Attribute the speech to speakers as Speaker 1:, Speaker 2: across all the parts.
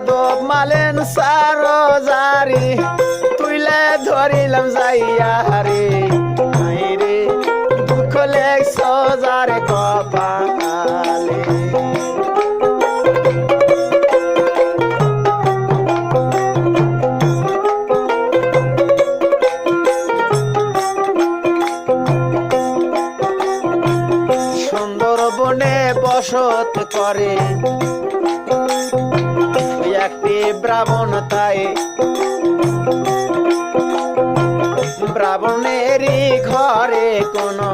Speaker 1: মাধব মালেন সারো তুইলে ধরিলাম যাইয়া রে রে দুঃখ লেখ সজারে কপালে। বসত করে ব্রাহ্মণ তাই ব্রাহ্মণেরই ঘরে কোনো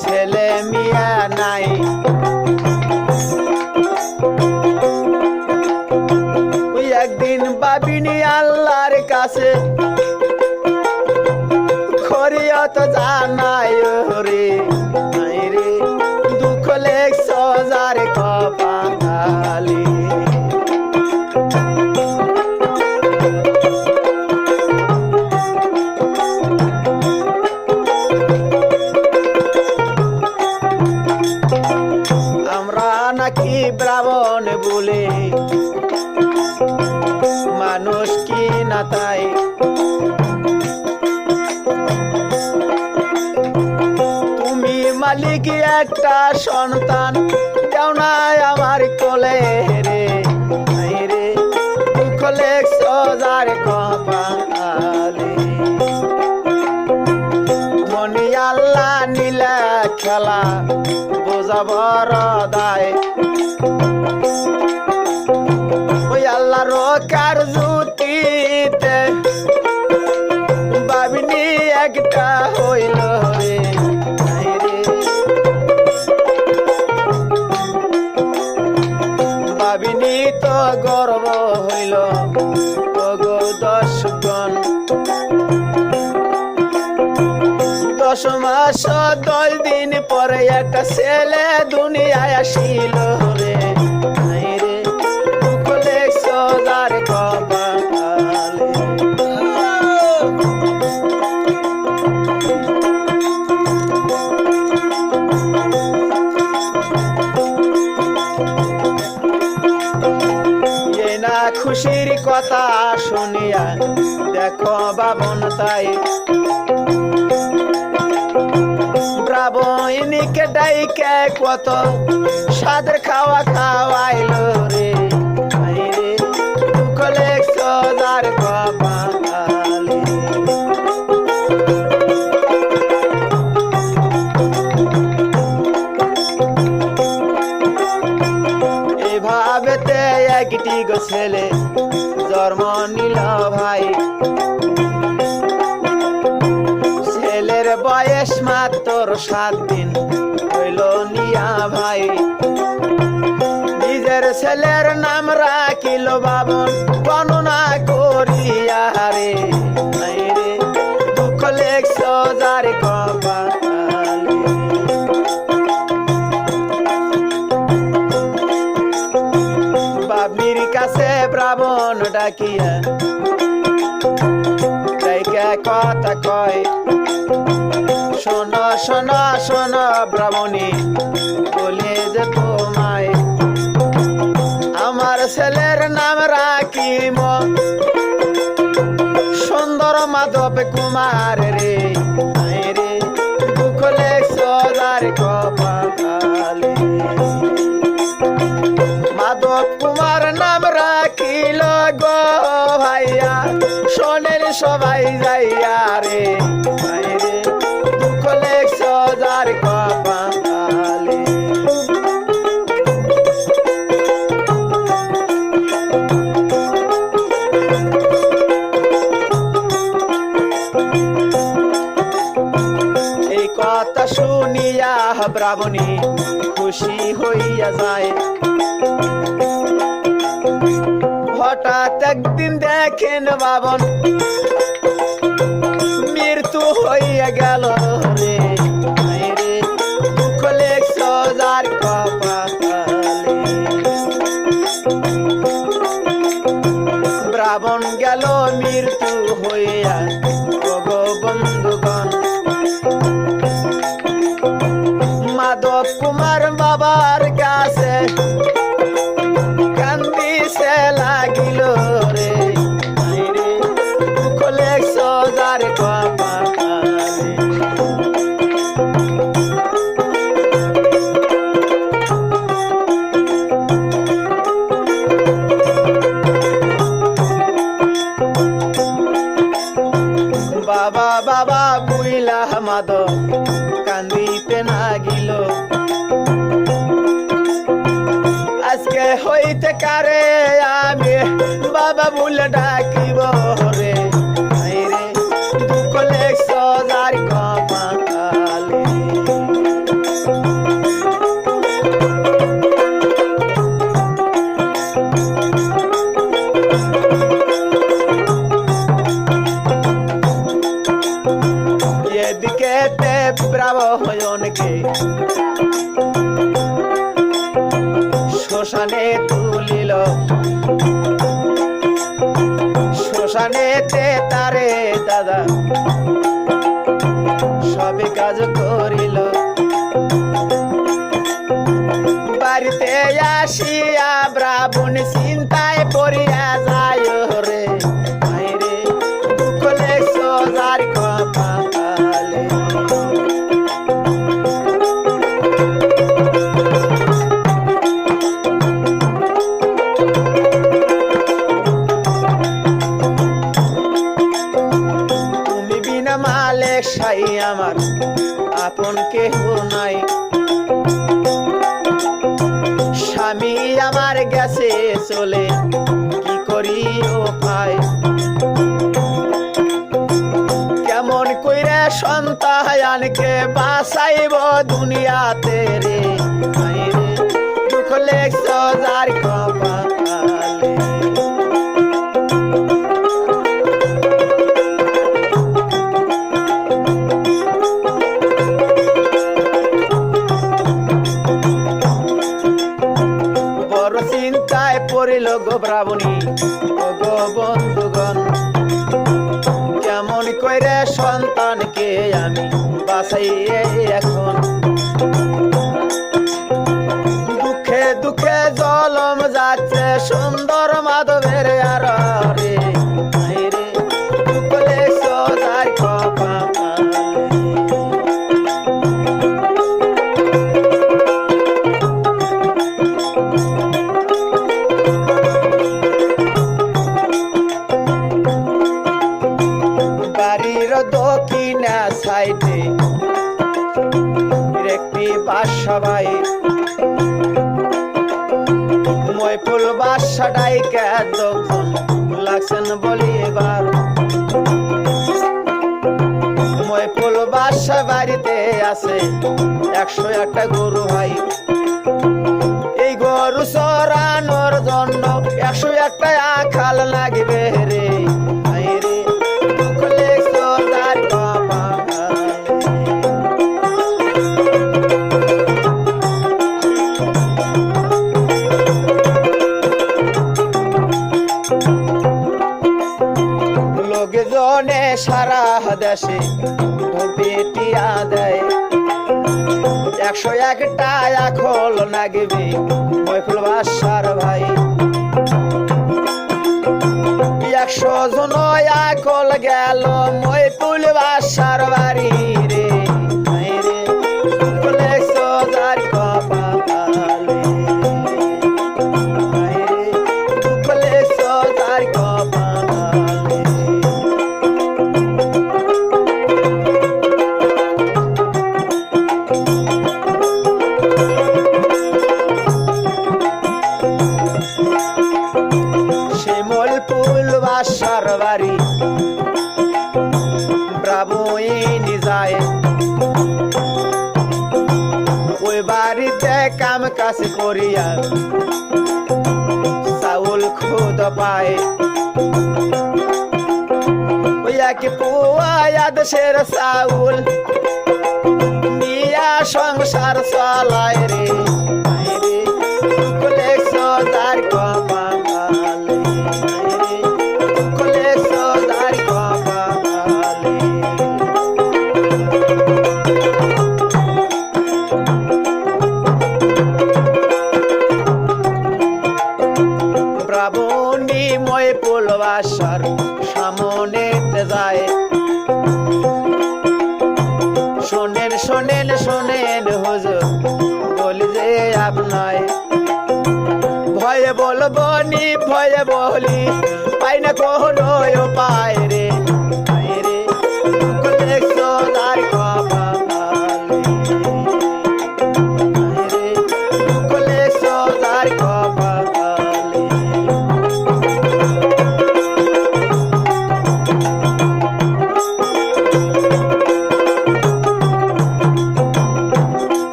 Speaker 1: ছেলে মিয়া নাই। মালিক একটা সন্তান। যাও নাই আমার কোলে রে রে। দুঃখ সজার কপালে। ধনী আল্লাহ নীলা খেলা বোঝাবর দায়। ওই আল্লাহর কার দশ মাস দশ দিন পরে একটা ছেলে দুনিয়ায় আসিল রে। খুশির কথা শুনিয়া, দেখো বাবন তাই ব্রাবইনিকে ডাইকে কত? সাদের খাওয়া খাওয়াইল রে। দুঃখ লেখ সদার কপালে ছেলের নাম রাখিল বাবন গণনা করিয়া রে, দুঃখ লেখ সজার কপালে। বাবির কাছে ব্রাহ্মণ ডাকিয়া কথা কয়, শোন শোন শোন ব্রাহ্মণী বলে ছেলের নাম রাখিম সুন্দর মাধব কুমার রে। খুশি হইয়া যায়। হঠাৎ একদিন দেখেন বাবন মৃত্যু হইয়া গেল। বাবার কাছে। কান্দিছে লাগিল রে। মুখলে সজার বাবা বাবা বাবা, বুইলা মাদ কান্দিতে না গিলো বাবা বলে? ডাকিব স্বামী আমার গেছে চলে, কি করি ও পাই কেমন কইরে সন্তানকে বাঁচাইব দুনিয়াতে রে? দুঃখ লেগছ, যার গো বন্ধুগণ কেমন কইরে সন্তানকে আমি বাসাই এখন বাসাবাই ময়পুল বাসা ডাইকা লাগছেন বলি এবার। ময়পুল বাসা বাড়িতে আছে একশো একটা গরু ভাই। এই গরু সরানোর জন্য একশো একটা আখাল লাগবে। দেশে ঢোপিটিয়া দেয়। একশো একটা খোল লাগবে মৈফুল বাসার ভাই। একশো জন কল গেল মৈফুল বাসার বাড়ি রে কাজ করিয়া চাউল খুদ পায়। কি পুয়া দেশের চাউল মিয়া সংসার চলায় রে। ভয়ে বলব নি ভয়ে বলি পাই না কোনো পায় রে।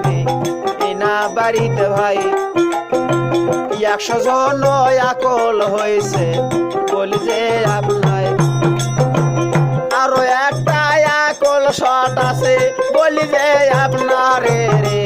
Speaker 1: লাগিবে এনা বাড়িতে ভাই। একশো জন আকল হয়েছে, বলি যে আপনার আরও একটা আকল শট আছে, বলি যে আপনারে রে।